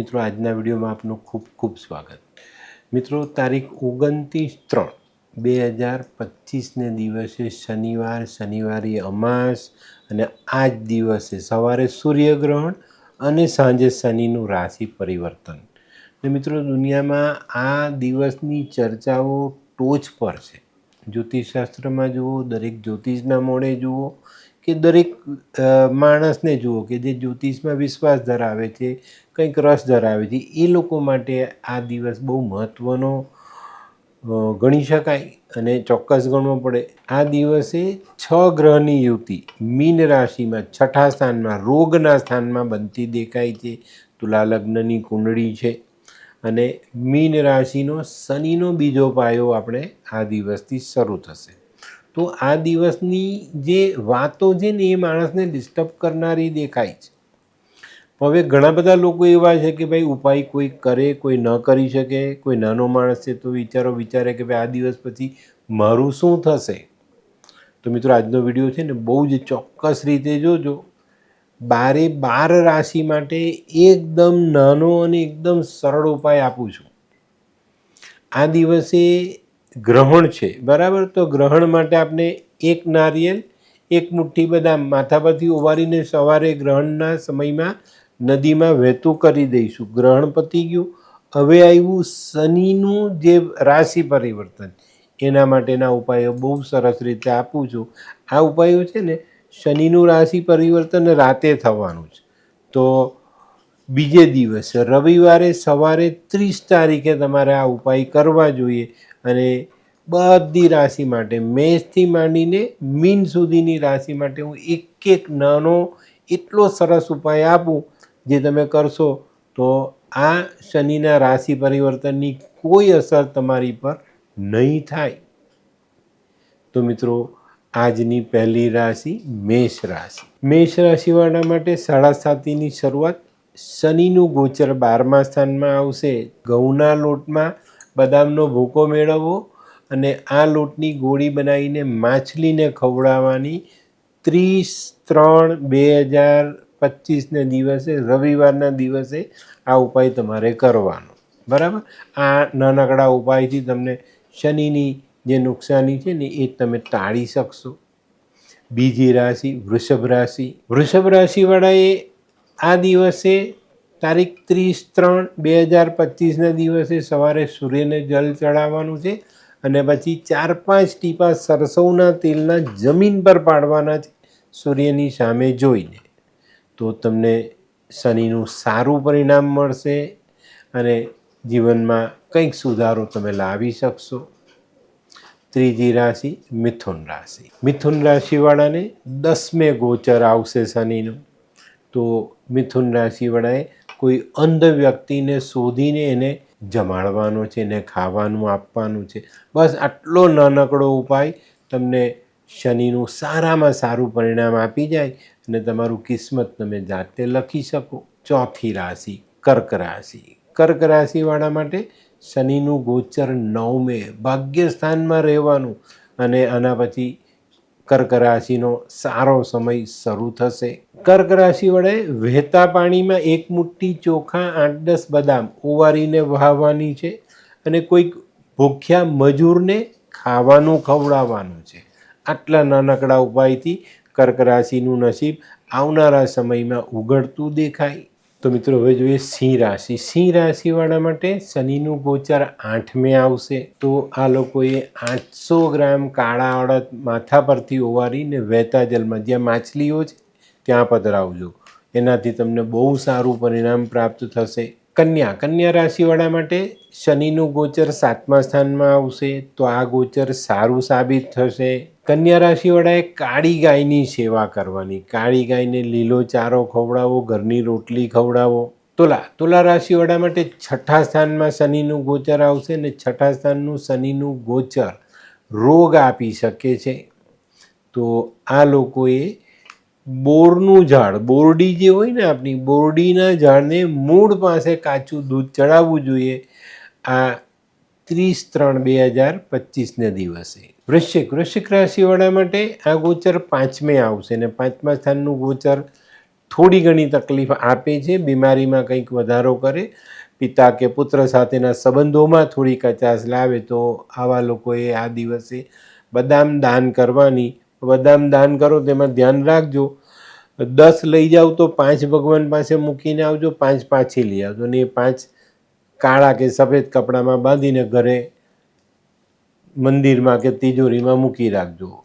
મિત્રો, આજના વિડીયોમાં આપનું ખૂબ ખૂબ સ્વાગત. મિત્રો, તારીખ ઓગણત્રીસ ત્રણ બે હજાર પચીસને દિવસે શનિવાર, શનિવારી અમાસ અને આ જ દિવસે સવારે સૂર્યગ્રહણ અને સાંજે શનિનું રાશિ પરિવર્તન. ને મિત્રો, દુનિયામાં આ દિવસની ચર્ચાઓ ટોચ પર છે. જ્યોતિષશાસ્ત્રમાં જુઓ, દરેક જ્યોતિષના મોડે જુઓ કે દરેક માણસને જુઓ કે જે જ્યોતિષમાં વિશ્વાસ ધરાવે છે, કંઈક રસ ધરાવે છે, એ લોકો માટે આ દિવસ બહુ મહત્ત્વનો ગણી શકાય અને ચોક્કસ ગણવો પડે. આ દિવસે છ ગ્રહની યુતિ, મીન રાશિમાં છઠ્ઠા સ્થાનમાં, રોગના સ્થાનમાં બનતી દેખાય છે, તુલા લગ્નની કુંડળી છે અને મીન રાશિનો શનિનો બીજો પાયો આપણે આ દિવસથી શરૂ થશે. તો આ દિવસની જે વાતો છે ને એ માણસને ડિસ્ટર્બ કરનારી દેખાય છે. હવે ઘણા બધા લોકો એવા છે કે ભાઈ ઉપાય કોઈ કરે, કોઈ ન કરી શકે, કોઈ નાનો માણસ છે તો વિચારો વિચારે કે ભાઈ આ દિવસ પછી મારું શું થશે? તો મિત્રો આજનો વીડિયો છે ને બહુ જ ચોક્કસ રીતે જોજો. બારે બાર રાશિ માટે એકદમ નાનો અને એકદમ સરળ ઉપાય આપું છું. આ દિવસે ગ્રહણ છે. બરાબર? તો ગ્રહણ માટે આપણે એક નારિયેલ, એક મુઠ્ઠી બદામ માથા પરથી ઉવારીને સવારે ગ્રહણના સમયમાં નદીમાં વહેતું કરી દઈશું. ગ્રહણ પતી ગયું. હવે આવ્યું શનિનું જે રાશિ પરિવર્તન. એના માટેના ઉપાયો બહુ સરસ રીતે આપું છું. આ ઉપાયો છે ને, શનિનું રાશિ પરિવર્તન રાતે થવાનું છે. તો બીજે દિવસે રવિવારે સવારે ત્રીસ તારીખે તમારે આ ઉપાય કરવા જોઈએ. અને બધી રાશિ માટે, મેષથી માંડીને મીન સુધીની રાશિ માટે હું એક એક નાનો એટલો સરસ ઉપાય આપું, જે તમે કરશો તો આ શનિના રાશિ પરિવર્તનની કોઈ અસર તમારી પર નહીં થાય. તો મિત્રો, આજની પહેલી રાશિ મેષ રાશિ. મેષ રાશિવાળા માટે સાડા સાતીની શરૂઆત શનિનું ગોચર બારમા સ્થાનમાં આવશે. ઘઉંના લોટમાં બદામનો ભૂકો મેળવવો અને આ લોટની ગોળી બનાવીને માછલીને ખવડાવવાની ત્રીસ ત્રણ બે હજાર પચીસને દિવસે, રવિવારના દિવસે આ ઉપાય તમારે કરવાનો. બરાબર? આ નાનકડા ઉપાયથી તમને શનિની જે નુકસાની છે ને એ તમે ટાળી શકશો. બીજી રાશિ વૃષભ રાશિ. વૃષભ રાશિવાળાએ આ દિવસે તારીખ ત્રીસ ત્રણ બે હજાર પચીસના દિવસે સવારે સૂર્યને જલ ચડાવવાનું છે અને પછી ચાર પાંચ ટીપા સરસવના તેલના જમીન પર પાડવાના છે સૂર્યની સામે જોઈને. તો તમને શનિનું સારું પરિણામ મળશે અને જીવનમાં કંઈક સુધારો તમે લાવી શકશો. ત્રીજી રાશિ મિથુન રાશિ. મિથુન રાશિવાળાને દસમે ગોચર આવશે શનિનું. તો મિથુન રાશિવાળાએ કોઈ અંધ વ્યક્તિને શોધીને એને જમાડવાનો છે, એને ખાવાનું આપવાનું છે. બસ આટલો નાનકડો ઉપાય તમને શનિનું સારામાં સારું પરિણામ આપી જાય અને તમારું કિસ્મત તમે જાતે લખી શકો. ચોથી રાશિ, કર્ક રાશિ. કર્ક રાશિવાળા માટે શનિનું ગોચર નવમે ભાગ્યસ્થાનમાં રહેવાનું અને આના પછી કર્ક રાશિનો સારો સમય શરૂ થશે. કર્ક રાશિ વડે વહેતા પાણીમાં એક મુઠ્ઠી ચોખા, આઠ, દસ બદામ ઉવારીને વહાવવાની છે અને કોઈક ભૂખ્યા મજૂરને ખાવાનું ખવડાવવાનું છે. આટલા નાનકડા ઉપાયથી કર્ક રાશિનું નસીબ આવનારા સમયમાં ઉઘડતું દેખાય. તો મિત્રો, હવે જોઈએ સિંહ રાશિ. સિંહ રાશિવાળા માટે શનિનું ગોચર આઠમે આવશે. તો આ લોકોએ આઠસો ગ્રામ કાળા અડદ માથા પરથી ઓવારીને વહેતા જલમાં. જ્યાં માછલીઓ છે ત્યાં પધરાવજો. એનાથી તમને બહુ સારું પરિણામ પ્રાપ્ત થશે. કન્યા કન્યા રાશિવાળા માટે શનિનું ગોચર સાતમા સ્થાનમાં આવશે, તો આ ગોચર સારું સાબિત થશે. કન્યા રાશિવાળાએ કાળી ગાયની સેવા કરવાની. કાળી ગાયને લીલો ચારો ખવડાવો, ઘરની રોટલી ખવડાવો. તુલા તુલા રાશિવાળા માટે છઠ્ઠા સ્થાનમાં શનિનું ગોચર આવશે ને છઠ્ઠા સ્થાનનું શનિનું ગોચર રોગ આપી શકે છે. તો આ લોકોએ બોરનું ઝાડ, બોરડી જે હોય ને આપણી, બોરડીના ઝાડને મૂળ પાસે કાચું દૂધ ચડાવવું જોઈએ. આ ત્રીસ ત્રણ બે હજાર પચીસને દિવસે. વૃશ્ચિક વૃશ્ચિક રાશિવાળા માટે આ ગોચર પાંચમે આવશે ને પાંચમા સ્થાનનું ગોચર થોડી ઘણી તકલીફ આપે છે, બીમારીમાં કંઈક વધારો કરે. પિતા કે પુત્ર સાથેના સંબંધોમાં થોડી કચાશ લાવે તો આવા લોકોએ આ દિવસે બદામ દાન કરવાની બદામ દાન કરો, તેમાં ધ્યાન રાખજો. દસ લઈ જાઓ તો પાંચ ભગવાન પાસે મૂકીને આવજો, પાંચ પાછી લઈ આવજો. ને એ પાંચ કાળા કે સફેદ કપડામાં બાંધીને ઘરે મંદિરમાં કે તિજોરીમાં મૂકી રાખજો.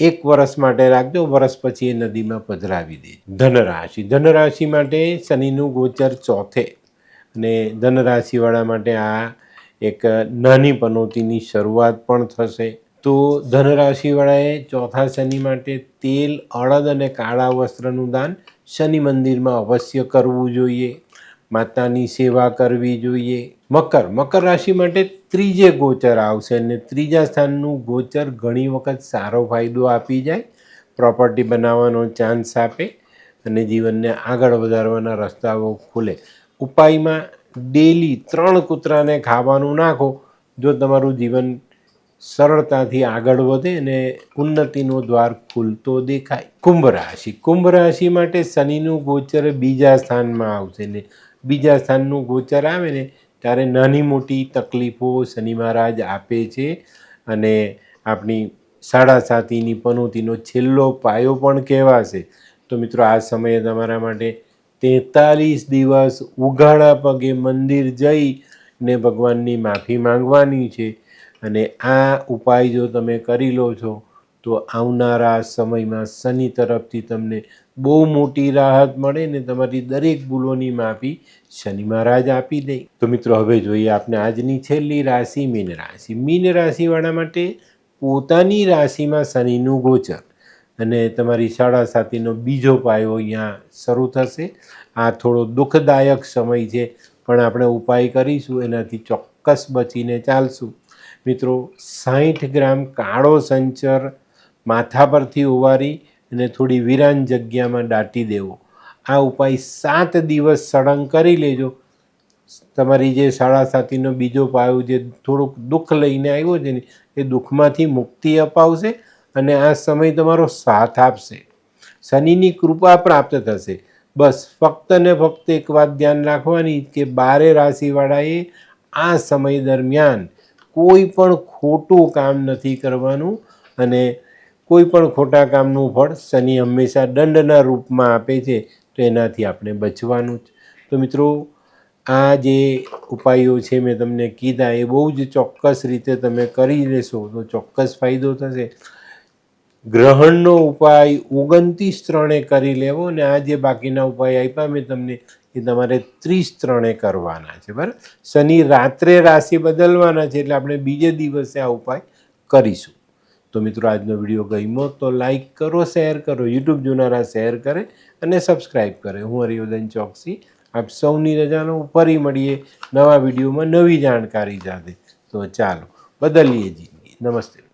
એક વર્ષ માટે રાખજો વર્ષ પછી એ નદીમાં પધરાવી દે ધનરાશિ. ધનરાશિ માટે શનિનું ગોચર ચોથે. અને ધનરાશિવાળા માટે આ એક નાની પનોતીની શરૂઆત પણ થશે. તો ધનરાશિવાળાએ ચોથા શનિ માટે તેલ, અડદ અને કાળા વસ્ત્રનું દાન શનિ મંદિરમાં અવશ્ય કરવું જોઈએ. માતાની સેવા કરવી જોઈએ. મકર મકર રાશિ માટે ત્રીજે ગોચર આવશે અને ત્રીજા સ્થાનનું ગોચર ઘણી વખત સારો ફાયદો આપી જાય. પ્રોપર્ટી બનાવવાનો ચાન્સ આપે અને જીવનને આગળ વધારવાના રસ્તાઓ ખુલે. ઉપાયમાં ડેલી ત્રણ કૂતરાને ખાવાનું નાખો. જો તમારું જીવન સરળતાથી આગળ વધે અને ઉન્નતિનો દ્વાર ખુલતો દેખાય. કુંભ રાશિ. કુંભ રાશિ માટે શનિનું ગોચર બીજા સ્થાનમાં આવશે ને બીજા સ્થાનનું ગોચર આવે ને ત્યારે નાની મોટી તકલીફો શનિ મહારાજ આપે છે અને આપણી સાડા સાતીની પનોતીનો છેલ્લો પાયો પણ કહેવાશે. તો મિત્રો, આ સમયે તમારા માટે તેતાલીસ દિવસ ઉઘાડા પગે મંદિર જઈ ને ભગવાનની માફી માંગવાની છે. અને આ ઉપાય જો તમે કરી લો છો, તો આવનારા સમયમાં શનિ તરફથી તમને બહુ મોટી રાહત મળે ને તમારી દરેક ભૂલોની માફી શનિ મહારાજ આપી દે. તો મિત્રો, હવે જોઈએ આપણે આજની છેલ્લી રાશિ મીન રાશિ. મીન રાશિવાળા માટે પોતાની રાશિમાં શનિનું ગોચર અને તમારી શાળા સાથીનો બીજો પાયો અહીંયા શરૂ થશે. આ થોડો દુઃખદાયક સમય છે, પણ આપણે ઉપાય કરીશું, એનાથી ચોક્કસ બચીને ચાલશું. મિત્રો સાહીઠ ગ્રામ કાળો સંચર માથા પરથી ઉવારી અને થોડી વિરાન જગ્યામાં દાટી દેવો. આ ઉપાય સાત દિવસ સળંગ કરી લેજો. તમારી જે શાળા સાથીનો બીજો પાયો જે થોડુંક દુઃખ લઈને આવ્યો છે ને, એ દુઃખમાંથી મુક્તિ અપાવશે અને આ સમય તમારો સાથ આપશે. શનિની કૃપા પ્રાપ્ત થશે. બસ ફક્ત ને ફક્ત એક વાત ધ્યાન રાખવાની કે બારે રાશિવાળાએ આ સમય દરમિયાન કોઈ પણ ખોટું કામ નથી કરવાનું અને કોઈ પણ ખોટા કામનું ફળ શનિ હંમેશા દંડના રૂપમાં આપે છે, તો એનાથી આપણે બચવાનું જ. તો મિત્રો, આ જે ઉપાયો છે મેં તમને કીધા, એ બહુ જ ચોક્કસ રીતે તમે કરી લેશો તો ચોક્કસ ફાયદો થશે. ગ્રહણનો ઉપાય ઓગણત્રીસ ત્રણે કરી લેવો અને આ જે બાકીના ઉપાય આપ્યા મેં તમને એ તમારે ત્રીસ ત્રણે કરવાના છે, બરાબર? શનિ રાત્રે રાશિ બદલવાના છે એટલે આપણે બીજે દિવસે આ ઉપાય કરીશું. તો મિત્રો, આજનો વીડિયો ગમ્યો તો લાઈક કરો, શેર કરો, યુટ્યુબ જોનારા શેર કરે અને સબસ્ક્રાઈબ કરે. હું હરિવર્ધન ચોકસી, આપ સૌની રજાનો ફરી મળીએ નવા વિડીયોમાં નવી જાણકારી સાથે. તો ચાલો, બદલીએ જી નમસ્તે.